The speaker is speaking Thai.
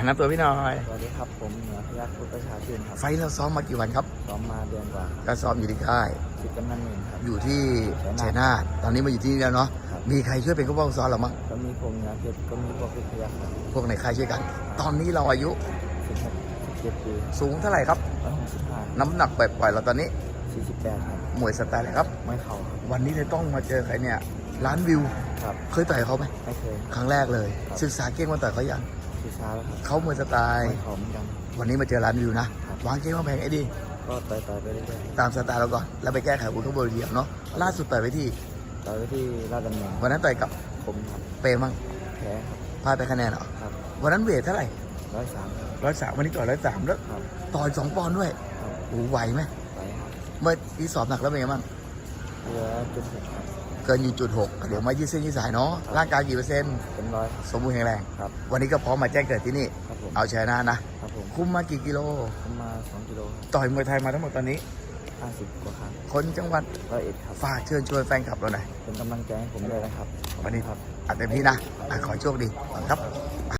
แนะนำตัวพี่หน่อย สวัสดีครับผมเหนือพยัคฆ์พุทธประชาชื่นครับไฟล์เราซ้อมมากี่วันครับซ้อมมาเดือนกว่าก็ซ้อมอยู่ที่ค่าย สิบกำนันหนึ่งครับ อยู่ที่ชัชัยยนานาททตอนนี้มาอยู่ที่นี่แล้วเนาะ ครับ มีใครช่วยเป็นผู้ป้องซ้อมเรามั้งก็มีผมเหนือเพชรก็มีพวกพิทยาครับพวกในค่ายช่วยกัน ตอนนี้เราอายุสิบหกสิบเจ็ดปีสูงเท่าไหร่ครับ ร้อยหกสิบห้าน้ำหนักปล่อยๆเราตอนนี้สี่สิบแปดครับมวยสไตล์อะไรครับ ไม่เข่าครับวันนี้เลยต้องมาเจอใครเนี่ย ล้านวิว ครับ เคยต่อยเขาไหม ไม่เคย ครั้งแรกเลย ครับ ศึกษาเก่งมาต่อยเขาอย่าง คือช้าแล้วครับเขามวยสไตล์ไม่เข่าเหมือนกัน วันนี้มาเจอล้านวิวนะครับวางเกมวางแผงไอ้ดี ก็ต่อยต่อยๆไปเรื่อยตามสไตล์เราก่อน แล้วไปแก้ไขอุทกบริเดียวเนาะ ล่าสุดต่อยไปที่ ๆต่อยไปที่ราชดำเนินวันนั้นต่อยกับผมครับเปมั่งแพ้ครับพลาดไปคะแนนเหรอ ครับวันนั้นเวทเท่าไหร่ร้อยสามร้อยสามวันนี้ต่อยร้อยสามแล้วครับต่อยสองปอนด์ด้วยครับโอ้โหไหวไหมไปครับเมื่อที่สอบหนักแล้วเป็นไงบ้างเหลือจุดหกครับเกินอยู่จุดหกเดี๋ยวมายืดเส้นยืดสายเนาะร่างกายกี่เปอร์เซ็นต์เป็นร้อยสมบูรณ์แข็งแรงครับวันนี้ก็พร้อมมาแจ้งเกิดที่นี่ ครับผมเอาชนะนะ ครับผมคุมมากี่กิโล ผมมาสองกิโลครับต่อยมวยไทยมาทั้งหมดตอนนี้ ห้าสิบกว่าครั้งคนจังหวัดร้อยเอ็ดครับฝากเชิญชวนแฟนคลับเราหน่อย เป็นกำลังใจให้ผมด้วยนะครับขอบวันคุณนี้ครับ อัดเต็มที่นะอะขอให้โชคดีขอบคุณครับ